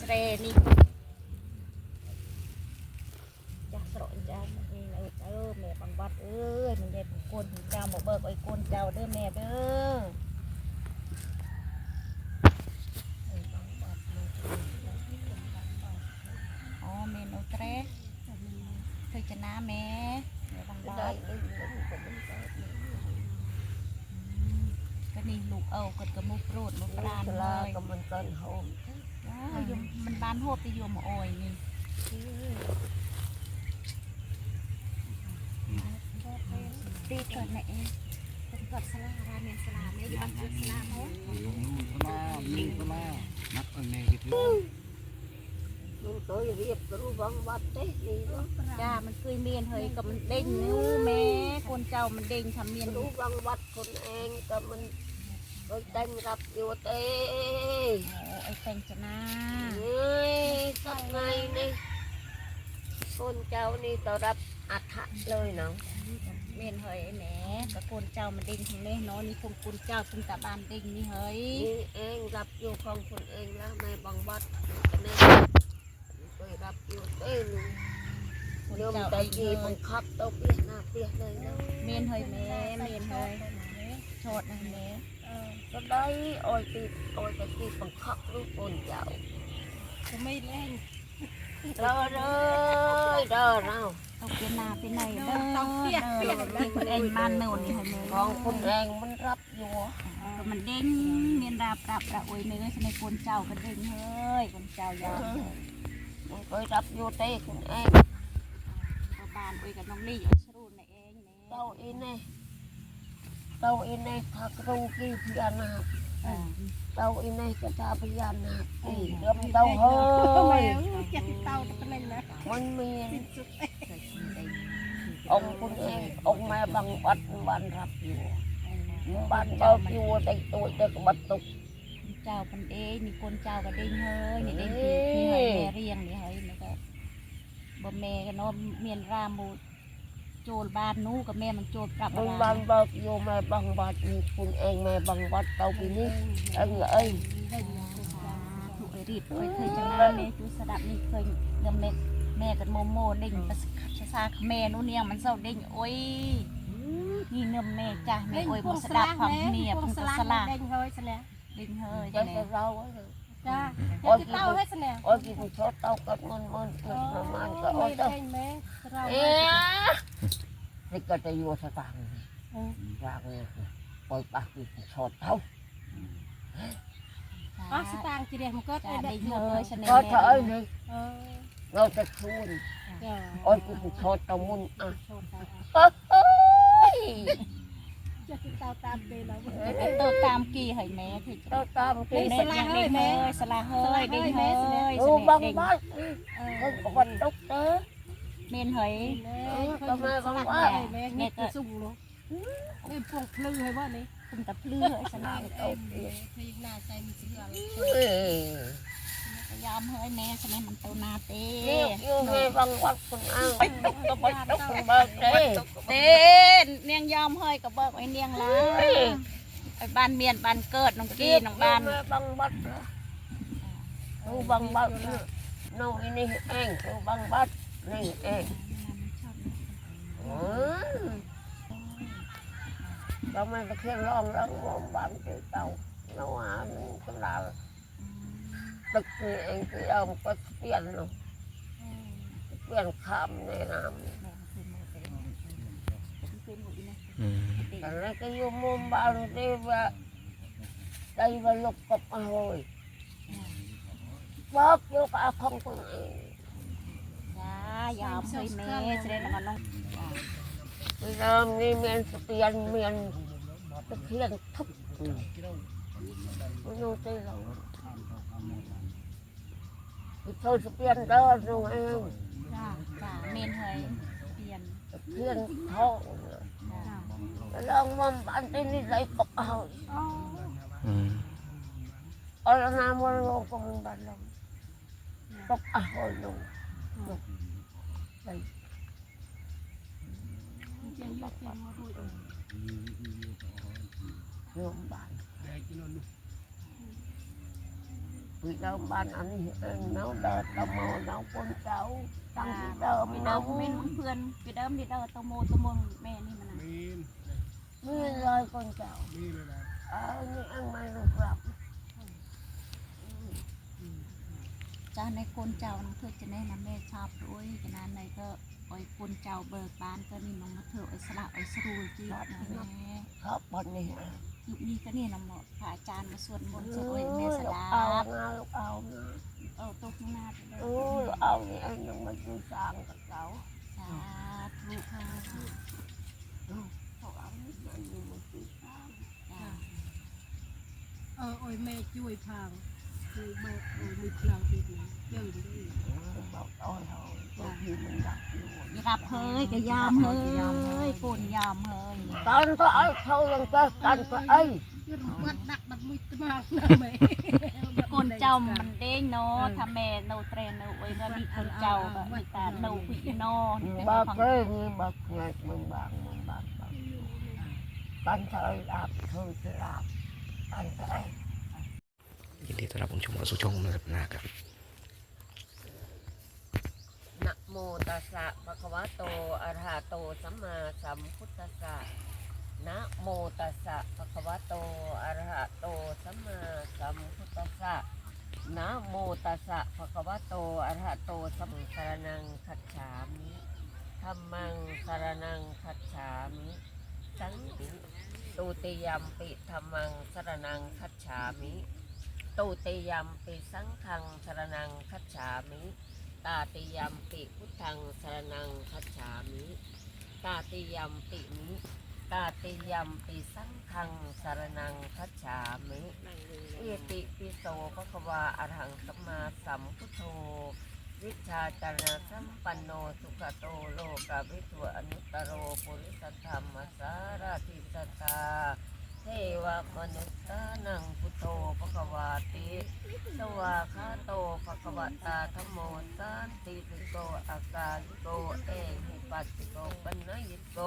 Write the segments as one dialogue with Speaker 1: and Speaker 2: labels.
Speaker 1: สเรนี่จ้าสระจ้านี่เออแม่บังบัดเอ้ยมันใหญ่เป็นคนเจ้าบอกเบิกไอ้คนเจ้าเด้อแม่เด้ออ๋อแม่นอาแตรเคยจะน้าแม่แม่บังบั
Speaker 2: ดก็นี่
Speaker 1: ลูกเอากดกระมุกโปรดมุกปราเล
Speaker 2: ยก็มันต้นหอม
Speaker 1: ว้าวอยู่มันบานโหดไปอยู่หมาโอยนี่ตีเกิดไหนเองเป็นเกิดสลาราเมนสลาไม่ยอมเกิดสลาโม
Speaker 3: ยิงก็มานักอันนี้ก็ถือ
Speaker 2: มันเคยเรียบรู้บังบัดเต้ดีเนาะ
Speaker 1: จ้ามันเคยเมียนเฮยกับมันเด้งนิ้แม่คนเจ้ามันเด้งทำเมียน
Speaker 2: รู้บังบัดคนเองก็มัน ก็แต่งรับอยู่เต้
Speaker 1: โอ้ไอ้แตงชนะ
Speaker 2: เฮ้ยสักไงนี่คนเจ้านี่ต่อรับอัฐะเลยเนาะ
Speaker 1: เมียนเฮยแหมกับคนเจ้ามันเด้งทางนี้เนาะนี่คงคุณเจ้าคุณตาบานเด้งนี่เฮย
Speaker 2: นี่เองรับอยู่ของคนเองแล้วไม่บังบัดก็แน่เคยรับอยู่เต้หนู
Speaker 1: คน
Speaker 2: เดี๋ยว
Speaker 1: เจ้า
Speaker 2: แต่
Speaker 1: เอง
Speaker 2: กี
Speaker 1: เฮ
Speaker 2: บั
Speaker 1: ย
Speaker 2: งคับตัวเปียกหน้าเปียกเลยเนาะ
Speaker 1: เมียนเฮยแม่เมียนเฮยโชดนะแม่
Speaker 2: ก็ได้ออยตีออยแต่ตีบังคับลูกคนเจ้า
Speaker 1: จะไม่เล่น
Speaker 2: รอเลยรอเรา
Speaker 1: ต้องเป็นนาเป็นไหนเด้อต้องเปียกเปียกที่คนเองบ้านเนินนี่ให้แม่
Speaker 2: ของคนเองมันรับอยู่
Speaker 1: ก็มันเด้งเมียนราบรับระอวยเนื้อในคนเจ้าก็เด้งเฮ้ยคนเจ้ายา
Speaker 2: มันเคยรับอยู่เต้คนเอง
Speaker 1: ก็บ้านอวยกับน้องลี่อวยชรูนในเองแม่
Speaker 2: เต้าอินเน่เต้าอินเน่ทักรูกี่พยานาค
Speaker 1: อ่า
Speaker 2: เต้าอินเน่กระตาพยานาคกี่เริ่มเต้าเฮ้ย
Speaker 1: จะเต้าตะเล่นนะ
Speaker 2: มันมี
Speaker 1: เคยกินได้
Speaker 2: องค์คนเององค์แม่บังวัดบ้านรับอยู่บ้านเบิกอยู่แต่ตัวแต่กบัดตุก
Speaker 1: เจ้าเป็นเองนี่คนเจ้าก็เด้งเฮ้ยนี่เด้งที่ที่ให้แม่เรียงนี่เฮ้ยนี่ก็บ่แม่ก็เนาะเมียนรามู โจรบ้านนู้กับแม่มันโจรกลับ
Speaker 2: มัน
Speaker 1: มา
Speaker 2: บ้านเบิกอยู่แม่บังวัดนี่คุณเองแม่บังวัดเต้าปีนี้เอ็งเอ้ย
Speaker 1: ถูกไอรีดเคยเคยจะมาแม่จูสดับนี่เคยเงินแม่แม่กับโมโมเด้งประคับชะซาแม่นู้นเนี่ยมันเศร้าเด้งโอ้ยนี่เงินแม่จ้ะแม่โอ้ยบ่สดับความเนี่ยเพิ่งก็สลา
Speaker 4: เด้งเฮ้ยซะแล้ว
Speaker 1: เด้งเฮ้ย
Speaker 2: จะ
Speaker 1: แม่
Speaker 2: จะเรา
Speaker 4: จ้าเดี๋ยวจะเต้าให้ซะแล้ว
Speaker 2: โอ้ยกินชดเต้ากับมันมันเกิดประมาณก็โอ้
Speaker 4: ไม่
Speaker 2: ยเต้า
Speaker 4: ได้แม่เรา
Speaker 2: เอ๊ะนี่ก็จะอยู่สตางค์รางเนี่ยปล่อยปากกินชดเต้า
Speaker 4: อ๋อสตางค์จีเดียมันก็
Speaker 1: จ้ะ
Speaker 4: ได้
Speaker 1: เด้ง
Speaker 4: เย
Speaker 1: เฮ้
Speaker 4: อะ
Speaker 1: ยฉัน
Speaker 2: ก็
Speaker 1: แม่
Speaker 2: เธอเอ้ยนี่
Speaker 4: เออ
Speaker 2: เราจะชูน
Speaker 4: จ้า
Speaker 2: โอ้ยกินชดเต้ามุนอะ
Speaker 4: โชว์ตา
Speaker 2: เอ้ย
Speaker 4: จะติดตามตามเดเรา
Speaker 1: เติมตามกี่ให้แม่คือ
Speaker 2: เต้าตามกิน
Speaker 1: แม่ยังเด้งเฮ้ยสลาเฮ้ยเด้งเฮ้ย
Speaker 2: ดูบัง
Speaker 1: เด้ง
Speaker 2: บ้าน
Speaker 4: เออ
Speaker 2: เพิ่งวันตกเต้
Speaker 1: เมเฮ้ย
Speaker 4: แม่คนสลักแม่แม่ก็สุ่งลูกแม่พวกพลือให้ว่านี่
Speaker 1: คุณตะพลื้อเฮ้
Speaker 4: เอ็มพยิกหน้าใจมีเสือ
Speaker 2: เอ้ย
Speaker 1: เฮ้ยแม่ฉันมันเต้านาเต้
Speaker 2: นี่อยู่ในบังวัดคุณอ้างไปกก็ไปตกเบิกเต้
Speaker 1: เต้เนียงยอมเฮ้ยกับเบิกไอ้เนียงแล้าไปบ้านเมียนบ้านเกิดน้องกี้น้องบ้าน
Speaker 2: บังบัดดูบังบัดน้องนี่เองดูบังบัดนี่เองเราไม่ไปเคียงร้องร้องมองบ้านตีเต่าเราหาหนึ่งก็ลา ตึกนี่เองที่เราก็เปลี่ยนเนาะเปลี่ยนคำในน้ำ
Speaker 3: อืม
Speaker 2: แต่แล้วก็อยู่มุมบ้านที่ว่าใจว่าลุกกับมาเลยบอกอยู่กับของคนเอง
Speaker 1: จ้ายอมเฮ้ยแม่แสดงว่าน้อง
Speaker 2: เริ่มนี่เมียนสเปียนเมียนตะเคียนทุกมันนู่นตีเรา โซสเปียนเด้อนู่นเอง
Speaker 1: จ้าจ้าเมนเฮ้ยเปลี่ยน
Speaker 2: ตะเคียนทองแล้วลองมันบ้านที่นี่ใส่ปกเอา
Speaker 3: อืม
Speaker 2: เอาละน้ำมันลงก็มันบ้านลงปกเอาลงใส่โยมบ้าน ពីដើមបានអានេះអញនៅដល់ដល់មកនៅពុនចៅតាំងពីដើម
Speaker 1: ពី
Speaker 2: នៅ
Speaker 1: ដើមមានเพื่อนពីដើមនេះដើរតោមតមแม่นี่มัน
Speaker 3: มีน
Speaker 2: មានឡើយកូនចៅ
Speaker 3: มีเลยนะ
Speaker 2: អើនេះអញមិនรู้ប្រាប់
Speaker 1: ចាស់ในកូនចៅនឹងធ្វើចេះណាแม่ชอบด้วยចណានៃក៏អុយកូនចៅបើបានក៏នេះនឹងមកធ្វើឲ្យស្លាក់ឲ្យស្រួលជីវិតណាแม่
Speaker 2: ខប់ប៉ុន มี
Speaker 1: ก็เนี่ยนะหมอพระอาจารย์มาสวดมนต์สวดเว
Speaker 2: ท
Speaker 1: แม่
Speaker 2: สลา
Speaker 1: เอา
Speaker 2: บลูกเอา
Speaker 1: เอาตก
Speaker 2: ข้างหน้าไปเลยเอ้ยเอา
Speaker 1: เนี่ยยั
Speaker 2: งมาดูสางกับเราสา
Speaker 1: ธุค่ะ
Speaker 4: เาอยยังาดูเออโอ้ยแม่ช่วยพังคือแม่โอ้ยมีพลังดีดี ยาเพยกั
Speaker 2: บยามเฮยปุ่นยามเฮย
Speaker 1: ตอนก็เอาเขาลงก็ตันก็
Speaker 2: เอ้ยมันดักมันมุดมา
Speaker 4: กเลยคนเจ้ามันเด้
Speaker 1: งเนาะทำแม่โนเตรนโนเอ้ยก็มีคนเจ้าแบ
Speaker 2: บต่โนวิโนบักเอ้ยบักไงมึงบักมึงบักตันใจอับเธอจะอับตันใจ
Speaker 5: ยินดีต้อนรับผู้ชมว่าสุชงนะครับนะครับ
Speaker 2: นะโมตัสสะภะคะวะโตอะระหะโตสัมมาสัมพุทธัสสะนะโมตัสสะภะคะวะโตอะระหะโตสัมมาสัมพุทธัสสะนะโมตัสสะภะคะวะโตอะระหะโตสัมมาสรนังคัจฉามิธัมมังสรนังคัจฉามิสังฆิตุติยัมปิธัมมังสรนังคัจฉามิตุติยัมปิสังฆังสรนังคัจฉามิ ตาติยมปิพุทธังสรนังคัจฉามิ ตาติยมปิมิ ตาติยมปิสังฆังสรนังคัจฉามิเอติปิโสภะควาอรหังสัมมาสัมพุทโธ วิชาจารณสัมปันโนสุขโตโลกาวิถุอนุตตโรปุริสธรรมสารติสัตตา เทวมนุษย์นังพุทโธภควาติสวาคาโตภควตาธโมสันติสิโกอากาลิโกเอหิปัสสิโกปัญญยิโก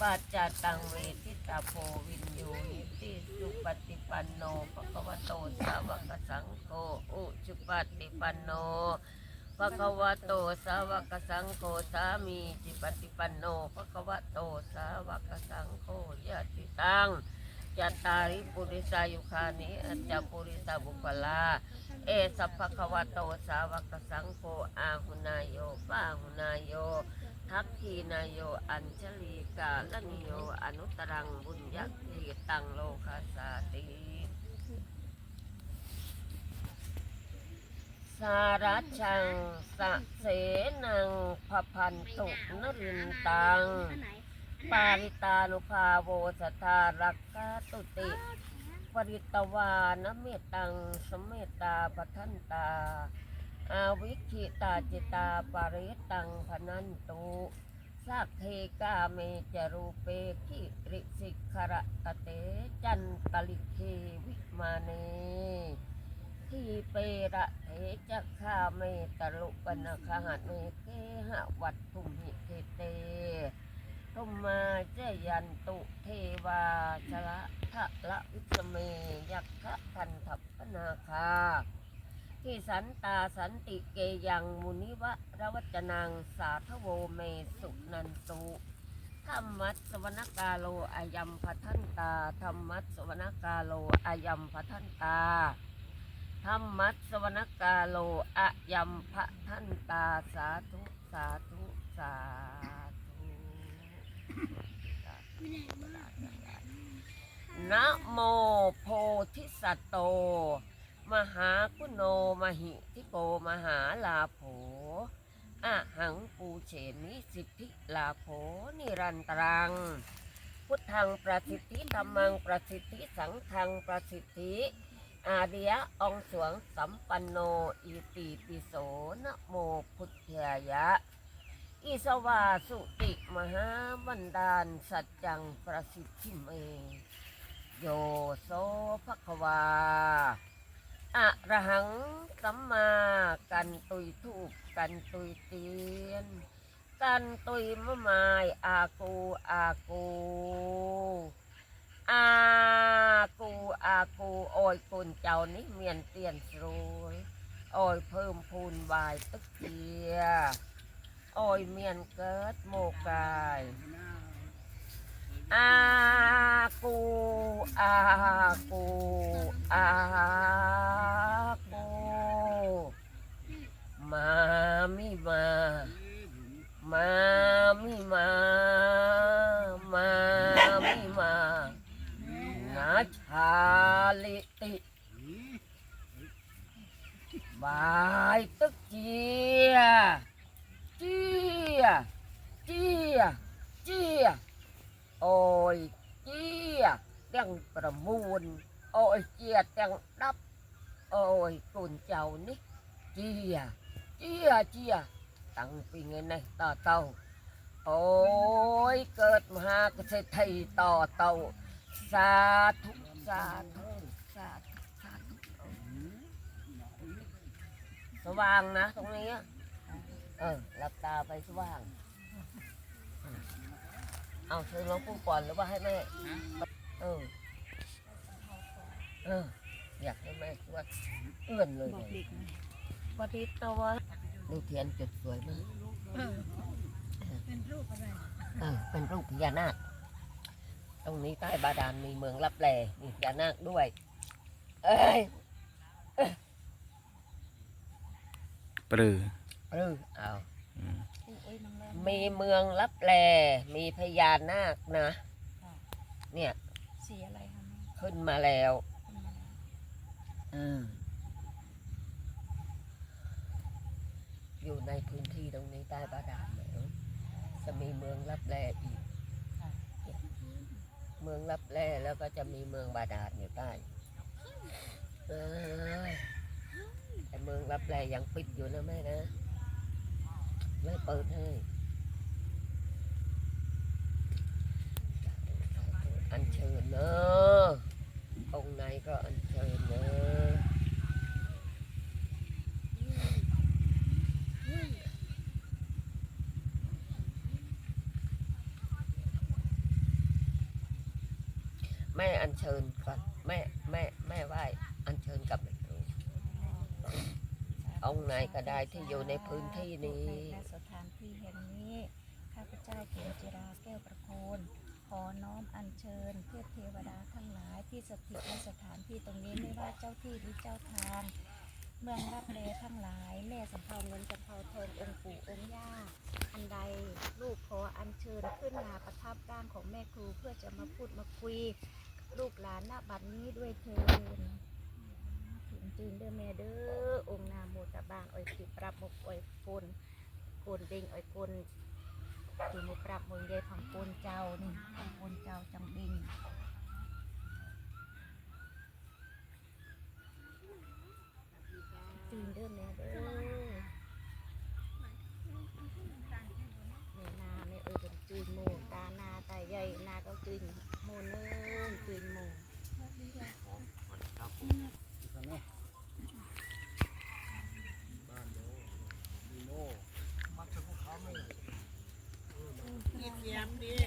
Speaker 2: ปัจจตังเวทิตาโพวินโยนิติสุปฏิปันโนภควโตสาวกสังโฆอุชุปฏิปันโน ภะคะวะโตสาวกสังโฆสามีจิปฏิปันโนภะคะวะโตสาวกสังโฆยะติตังจัตตาริปุริสายุคานิอัจจปุริสาบุคลา เอสัพพะคะวะโตสาวกสังโฆอาหุนายโยปาหุนายโยทักขีนายโยอัญชลีกาลนิโยอนุตรังบุญญาติตังโลคาสาติ สารัชังสะเสนังพพันตุนรินตัง ปาริตานุภาโวสทารักกาตุติปริตวานเมตตังสมเมตตาปทันตา อาวิคิตาจิตาปาริตังพนันตุสักเทกาเมจรูเปคิริสิกขระตะเตจันตลิเควิมาเน ทีเประ จักขาเมตลุปนะคหะเมเกหะวัตถุมหิเทเตตุมมาเจยันตุเทวาชละทะละวิสเมยักขะพันทัพนาคาที่สันตาสันติเกยังมุนิวะระวัจนังสาทโวเมสุนันตุธรรมัสสวนกาโลอายัมพัทันตาธรรมัสสวนกาโลอายัมพัทันตา ธรรมัสวนกาโลอายัมพัทันตาสาธุสาธุสาธุนะโมโพธิสัตว์โต มหากุโนมหิทิโกมหาลาโภอะหังปูเฉมิสิทธิลาโภนิรันตรัง พุทธังประสิทธิธรรมังประสิทธิสังฆังประสิทธิ อาเดียองสวงสัมปันโนอิติปิโสนะโมพุทธายะ อิสวาสุติมหาบันดาลสัจจังประสิทธิเม โยโสภควาอะระหังสัมมากันตุยทูปกันตุยเตียน กันตุยมะมายอากูอากู อากูอากูโอยกุนเจ้านี่เมียนเตียนสรวยโอยเพิ่มพูนวายตึกเกียโอยเมียนเกิดโมกายอากูอากูอากูมามิมามา นาชาลิติบายตึกเจียเจียเจียเจียโอ้ยเจียเตียงประมูลโอ้ยาดสาธุสาธุสว่างนะ ตรงนี้อะเออหลับตาไปสว่าง เอาเชิญหลวงปู่ก่อนหรือว่าให้แม่เออเอออยากให้แม่ช่วยเอื้อนเลย
Speaker 1: บอก
Speaker 2: เด็
Speaker 1: ก
Speaker 2: ปฏิตวดูเทียนจุดสวยมาก
Speaker 4: เป็นรูปอะไร
Speaker 2: เออเป็นรูปพญานาค ตรงนี้ใต้บาดาลมีเมืองลับแลมีพญานาคด้วย เอ้ย
Speaker 5: ปรือ
Speaker 2: เออเอา
Speaker 5: อืม
Speaker 1: อุ้ยอุ้ยน้องแรม
Speaker 2: มีเมืองลับแลมีพญานาคนะ เนี่ย
Speaker 1: สีอะไรคะแม่
Speaker 2: ขึ้นมาแล้ว
Speaker 1: ขึ้นมาแล้ว
Speaker 2: อืมอยู่ในพื้นที่ตรงนี้ใต้บาดาลแล้วจะมีเมืองลับแลอีก เมืองรับแร่แล้วก็จะมีเมืองบาดาลอยู่ใต้เออแต่เมืองรับแร่ยังปิดอยู่นะแม่นะไม่เปิดให้อันเชิญเนอะองค์ไหนก็อันเชิญเนอะ แม่อันเชิญก่อนแม่แม่แม่ไหว้อันเชิญกับแม่ครูองค์ไหนก็ได้ที่อยู่ในพื้นที่นี้
Speaker 1: ในสถานที่แห่งนี้ข้าพเจ้าเขียนจิราแก้วประโคนขอน้อมอัญเชิญเทพเทวดาทั้งหลายที่สถิตในสถานที่ตรงนี้ไม่ว่าเจ้าที่หรือเจ้าทาง เมืองรับเลทั้งหลาย แม่สำเภาเงินสำเภาทององค์ปู่องค์ย่าอันใดลูกขออัญเชิญขึ้นมาประทับร่างของแม่ครูเพื่อจะมาพูดมาคุย ลูกหลานณบัดนี้ด้วยเธอถึงจีนเด้อแม่เด้อองนาโมตะบางอ่อยสิปรับมกอ่อยปนโกนเด้งอ่อยกนจีมุปรับมวยเย่ผังปนเจ้านี่ผังปนเจ้าจังเด้ง เงียมดี